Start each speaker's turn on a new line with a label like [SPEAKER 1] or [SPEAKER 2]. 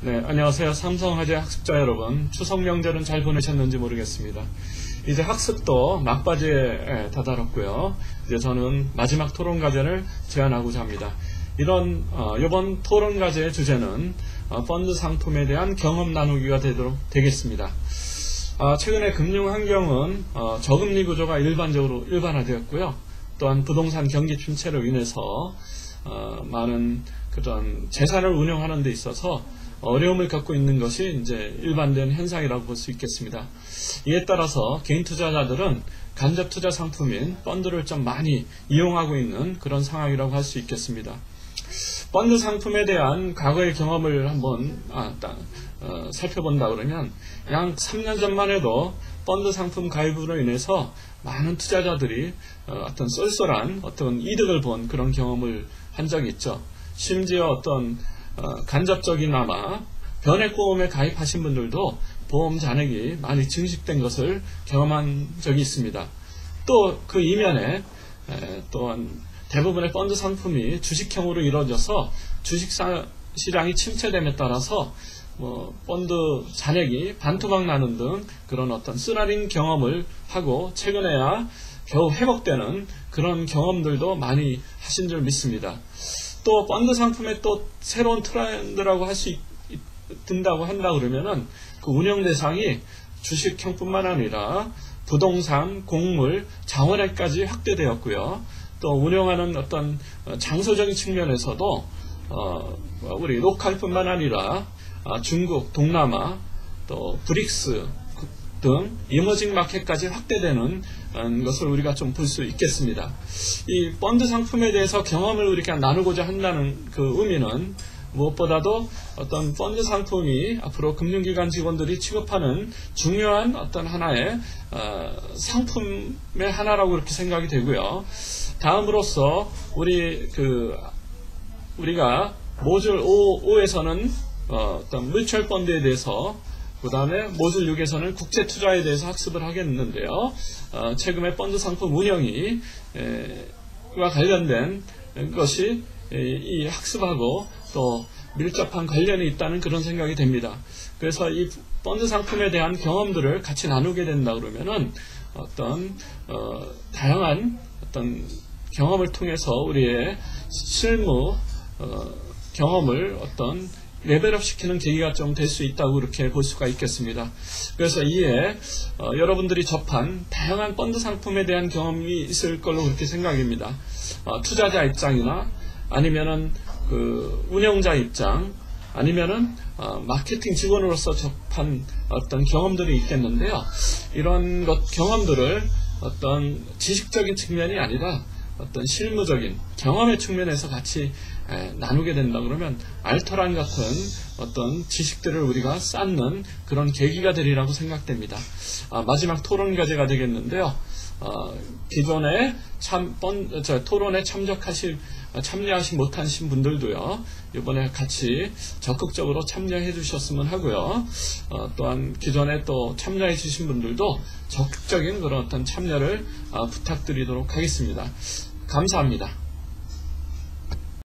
[SPEAKER 1] 네, 안녕하세요. 삼성화재 학습자 여러분. 추석 명절은 잘 보내셨는지 모르겠습니다. 이제 학습도 막바지에 다다랐고요. 이제 저는 마지막 토론 과제를 제안하고자 합니다. 이런 어, 이번 토론 과제의 주제는 어, 펀드 상품에 대한 경험 나누기가 되도록 되겠습니다. 아, 최근에 금융 환경은 어, 저금리 구조가 일반적으로 일반화되었고요. 또한 부동산 경기 침체로 인해서 어, 많은 그런 재산을 운영하는 데 있어서 어려움을 겪고 있는 것이 이제 일반된 현상이라고 볼 수 있겠습니다. 이에 따라서 개인 투자자들은 간접 투자 상품인 펀드를 좀 많이 이용하고 있는 그런 상황이라고 할 수 있겠습니다. 펀드 상품에 대한 과거의 경험을 한번 아, 어, 살펴본다 그러면 약 3년 전만 해도 펀드 상품 가입으로 인해서 많은 투자자들이 어, 떤 쏠쏠한 어떤 이득을 본 그런 경험을 한 적이 있죠. 심지어 어떤 어, 간접적이나마 변액보험에 가입하신 분들도 보험 잔액이 많이 증식된 것을 경험한 적이 있습니다. 또 그 이면에 또한 대부분의 펀드 상품이 주식형으로 이루어져서 주식 시장이 침체됨에 따라서 뭐 펀드 잔액이 반토막 나는 등 그런 어떤 쓰라린 경험을 하고 최근에야 겨우 회복되는 그런 경험들도 많이 하신 줄 믿습니다. 또 펀드 상품의 또 새로운 트렌드라고 할 수 든다고 한다 그러면은 그 운영 대상이 주식형뿐만 아니라 부동산, 곡물, 자원액까지 확대되었고요. 또 운영하는 어떤 장소적인 측면에서도 어, 우리 로컬뿐만 아니라 아, 중국, 동남아, 또 브릭스 등 이머징 마켓까지 확대되는 음, 것을 우리가 좀 볼 수 있겠습니다. 이 펀드 상품에 대해서 경험을 우리가 나누고자 한다는 그 의미는 무엇보다도 어떤 펀드 상품이 앞으로 금융기관 직원들이 취급하는 중요한 어떤 하나의 어, 상품의 하나라고 그렇게 생각이 되고요. 다음으로서 우리 그 우리가 모듈 5, 5에서는 어, 떤 뮤추얼 펀드에 대해서 그 다음에 모듈 6에서는 국제 투자에 대해서 학습을 하겠는데요. 어, 최근의 펀드 상품 운영이 에, 와 관련된 것이 에, 이 학습하고 또 밀접한 관련이 있다는 그런 생각이 됩니다. 그래서 이 펀드 상품에 대한 경험들을 같이 나누게 된다 그러면은 어떤 어, 다양한 어떤 경험을 통해서 우리의 실무 어, 경험을 어떤 레벨업 시키는 계기가 좀 될 수 있다고 그렇게 볼 수가 있겠습니다. 그래서 이에 어, 여러분들이 접한 다양한 펀드 상품에 대한 경험이 있을 걸로 그렇게 생각입니다. 어, 투자자 입장이나 아니면은 그 운영자 입장 아니면은 어, 마케팅 직원으로서 접한 어떤 경험들이 있겠는데요. 이런 것 경험들을 어떤 지식적인 측면이 아니라 어떤 실무적인 경험의 측면에서 같이 나누게 된다 그러면 알토란 같은 어떤 지식들을 우리가 쌓는 그런 계기가 되리라고 생각됩니다. 아, 마지막 토론 과제가 되겠는데요. 어, 기존에 참, 번, 저, 토론에 참석하신, 참여하시 못하신 분들도요, 이번에 같이 적극적으로 참여해 주셨으면 하고요. 어, 또한 기존에 또 참여해 주신 분들도 적극적인 그런 어떤 참여를 어, 부탁드리도록 하겠습니다. 감사합니다.